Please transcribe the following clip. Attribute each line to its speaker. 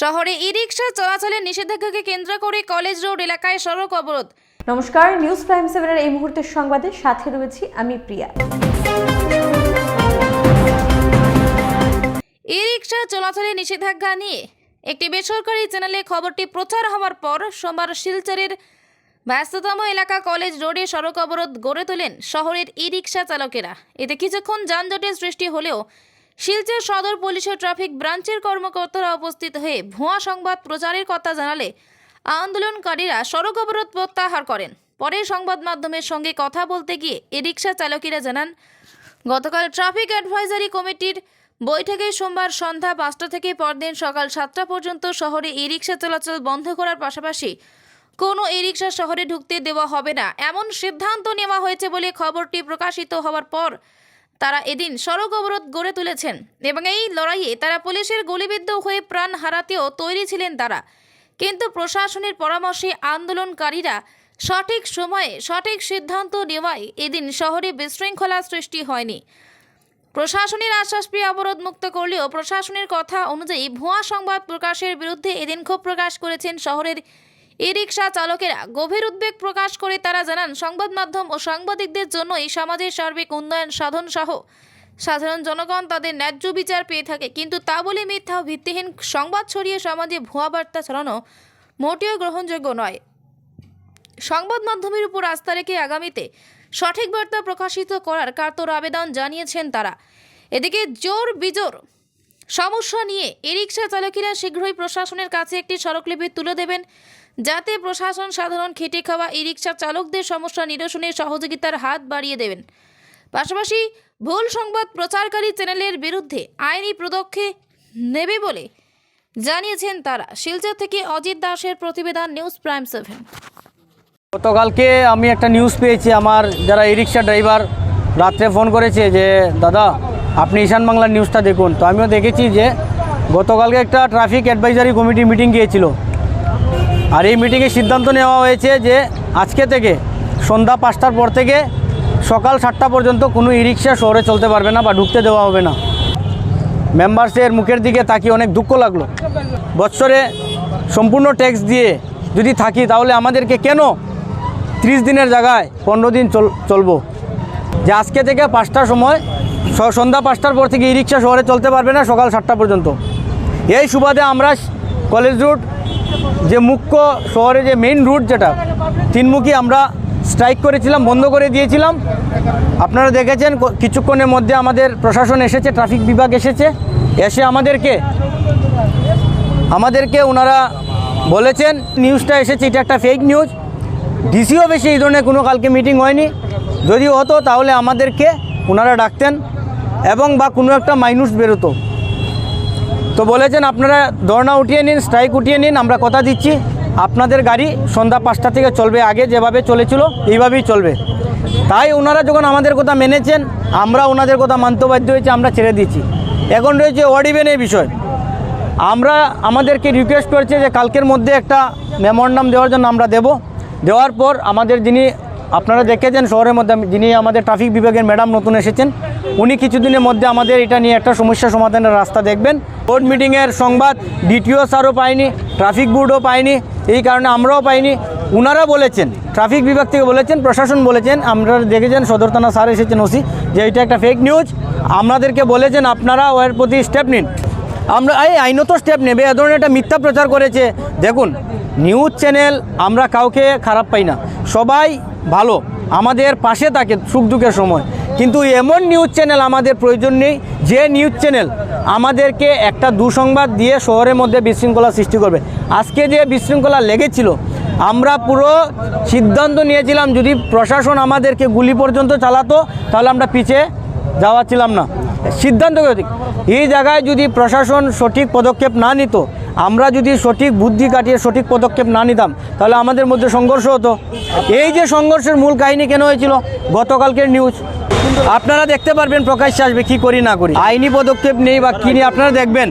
Speaker 1: শহরে ই রিক্সা চলাচলের নিষেধাজ্ঞাকে কেন্দ্র করে কলেজ রোড এলাকায় সড়ক অবরোধ।
Speaker 2: নমস্কার নিউজ প্রাইম সেভেনের এই মুহূর্তের সংবাদে সাথে রয়েছি আমি প্রিয়া।
Speaker 1: ই রিক্সা চলাচলের নিষেধাজ্ঞা নিয়ে একটি বেসরকারি চ্যানেলে খবরটি প্রচার হওয়ার পর সোমবার শিলচরের ব্যস্ততম এলাকা কলেজ রোডে সড়ক অবরোধ গড়ে তোলেন শহরের ই রিক্সা চালকেরা। এতে কিছুক্ষণ যানজটের সৃষ্টি হলেও শিলচর সদর পুলিশের ট্রাফিক ব্রাঞ্চের কর্মকর্তারা উপস্থিত হয়ে ভুয়া সংবাদ প্রচারের কথা জানালে আন্দোলনকারীরা সড়ক অবরোধ প্রত্যাহার করেন। পরে সংবাদ মাধ্যমের সঙ্গে কথা বলতে গিয়ে ই রিক্সা চালকেরা জানান, গতকাল ট্রাফিক অ্যাডভাইজারি কমিটির বৈঠকে সোমবার সন্ধ্যা পাঁচটা থেকে পরদিন সকাল সাতটা পর্যন্ত শহরে ই রিক্সা চলাচল বন্ধ করার পাশাপাশি কোনো ই রিক্সা শহরে ঢুকতে দেওয়া হবে না। এমন সিদ্ধান্ত নেওয়া হয়েছে বলে খবরটি প্রকাশিত হওয়ার পর তারা এদিন সড়ক অবরোধ গড়ে তুলেছেন এবং এই লড়াইয়ে তারা পুলিশের গুলিবিদ্ধ হয়ে প্রাণ হারাতেও তৈরি ছিলেন তারা। কিন্তু প্রশাসনের পরামর্শে আন্দোলনকারীরা সঠিক সময়ে সঠিক সিদ্ধান্ত নেওয়ায় এদিন শহরে বিশৃঙ্খলা সৃষ্টি হয়নি। প্রশাসনের আশ্বাস পেয়ে অবরোধ মুক্ত করলেও প্রশাসনের কথা অনুযায়ী ভুয়া সংবাদ প্রকাশের বিরুদ্ধে এদিন ক্ষোভ প্রকাশ করেছেন শহরের ই রিক্সা চালকেরা গভীর উদ্বেগ প্রকাশ করে তারা জানান, সংবাদ মাধ্যম ও সাংবাদিকদের জন্যই সমাজের সার্বিক উন্নয়ন সাধন সহ। সাধারণ জনগণ তাদের ন্যায্য বিচার পেয়ে থাকে, কিন্তু তা বলে মিথ্যা ভিত্তিহীন সংবাদ ছড়িয়ে সমাজে ভুয়া বার্তা ছড়ানো মোটেও গ্রহণযোগ্য নয়। সংবাদ মাধ্যমের উপর আস্থা রেখে আগামীতে সঠিক বার্তা প্রকাশিত করার কার্তর আবেদন জানিয়েছেন তারা। এদিকে জোর বিজোর সমস্যা নিয়ে ই রিক্সা চালকেরা শীঘ্রই প্রশাসনের কাছে একটি সড়কলিপি তুলে দেবেন। যাতে প্রশাসন সাধারণ খেটে খাওয়া ই রিক্সা চালকদের সমস্যা নিরসনে সহযোগিতার হাত বাড়িয়ে দেবেন। পাশাপাশি ভুল সংবাদ প্রচারকারী চ্যানেলের বিরুদ্ধে আইনি পদক্ষেপ নেবে বলে জানিয়েছেন তারা। শিলচর থেকে অজিত দাসের প্রতিবেদন নিউজ প্রাইম সেভেন।
Speaker 3: গতকালকে আমি একটা নিউজ পেয়েছি, আমার যারা ই রিক্সা ড্রাইভার রাত্রে ফোন করেছে যে, দাদা, আপনি ঈশান বাংলার নিউজটা দেখুন। তো আমিও দেখেছি যে, গতকালকে একটা ট্রাফিক অ্যাডভাইজারি কমিটি মিটিং গিয়েছিল। আর এই মিটিংয়ে সিদ্ধান্ত নেওয়া হয়েছে যে আজকে থেকে সন্ধ্যা পাঁচটার পর থেকে সকাল সাতটা পর্যন্ত কোনো ই রিক্সা শহরে চলতে পারবে না বা ঢুকতে দেওয়া হবে না। মেম্বার্সের মুখের দিকে তাকিয়ে অনেক দুঃখ লাগল। বৎসরে সম্পূর্ণ ট্যাক্স দিয়ে যদি থাকি তাহলে আমাদেরকে কেন ত্রিশ দিনের জায়গায় পনেরো দিন চল চলবো? যে আজকে থেকে পাঁচটার সময় সন্ধ্যা পাঁচটার পর থেকে ই রিক্সা শহরে চলতে পারবে না সকাল সাতটা পর্যন্ত। এই সুবাদে আমরা কলেজ রুট যে মুখ্য শহরে যে মেইন রুট যেটা, তিনমুখী আমরা স্ট্রাইক করেছিলাম, বন্ধ করে দিয়েছিলাম। আপনারা দেখেছেন কিছুক্ষণের মধ্যে আমাদের প্রশাসন এসেছে ট্রাফিক বিভাগ এসেছে। এসে আমাদেরকে আমাদেরকে ওনারা বলেছেন নিউজটা এসেছে, এটা একটা ফেক নিউজ ডিসিও বেশি এই ধরনের কোনো কালকে মিটিং হয়নি। যদি হতো, তাহলে আমাদেরকে ওনারা ডাকতেন এবং বা কোনো একটা মাইনুস বেরোতো। তো বলেছেন আপনারা ধর্না উঠিয়ে নিন স্ট্রাইক উঠিয়ে নিন, আমরা কথা দিচ্ছি। আপনাদের গাড়ি সন্ধ্যা পাঁচটা থেকে চলবে আগে, যেভাবে চলেছিল এইভাবেই চলবে। তাই ওনারা যখন আমাদের কথা মেনেছেন, আমরা ওনাদের কথা মানতে বাধ্য হয়েছে, আমরা ছেড়ে দিচ্ছি। এখন রয়েছে ওয়ার্ডিবেনের বিষয়। আমরা আমাদেরকে রিকোয়েস্ট করছে যে কালকের মধ্যে একটা মেমোরান্ডাম দেওয়ার জন্য আমরা দেব। দেওয়ার পর আমাদের যিনি, আপনারা দেখেছেন শহরের মধ্যে, যিনি আমাদের ট্রাফিক বিভাগের ম্যাডাম নতুন এসেছেন উনি কিছুদিনের মধ্যে আমাদের এটা নিয়ে একটা সমস্যা সমাধানের রাস্তা দেখবেন। বোর্ড মিটিংয়ের সংবাদ, ডিটিও স্যারও পায়নি, ট্রাফিক বোর্ডও পায়নি, এই কারণে আমরাও পাইনি। উনারা বলেছেন, ট্রাফিক বিভাগ থেকে বলেছেন, প্রশাসন বলেছেন, আমরা দেখেছেন সদর থানা স্যার এসেছেন ওসি, যে এটা একটা ফেক নিউজ আমাদেরকে বলেছেন, আপনারা ওর প্রতি স্টেপ নিন। আমরা, এই আইনত স্টেপ নেবে, এ ধরনের একটা মিথ্যা প্রচার করেছে। দেখুন নিউজ চ্যানেল আমরা কাউকে খারাপ পাই না। সবাই ভালো, আমাদের পাশে থাকে সুখ দুঃখের সময়। কিন্তু এমন নিউজ চ্যানেল আমাদের প্রয়োজন নেই, যে নিউজ চ্যানেল আমাদেরকে একটা দুঃসংবাদ দিয়ে শহরের মধ্যে বিশৃঙ্খলা সৃষ্টি করবে। আজকে যে বিশৃঙ্খলা লেগেছিল, আমরা পুরো সিদ্ধান্ত নিয়েছিলাম, যদি প্রশাসন আমাদেরকে গুলি পর্যন্ত চালাতো, তাহলে আমরা পিছিয়ে যাওয়া ছিলাম না। সিদ্ধান্ত এই জায়গায় যদি প্রশাসন সঠিক পদক্ষেপ না নিত আমরা যদি সঠিক বুদ্ধি কাটিয়ে সঠিক পদক্ষেপ না নিতাম, তাহলে আমাদের মধ্যে সংঘর্ষ হতো। এই যে সংঘর্ষের মূল কাহিনী কেন হয়েছিল? গতকালকের নিউজ আপনারা দেখতে পারবেন প্রকাশ্যে আসবে কী করি না করি। আইনি পদক্ষেপ নেই বা কী নিয়ে আপনারা দেখবেন।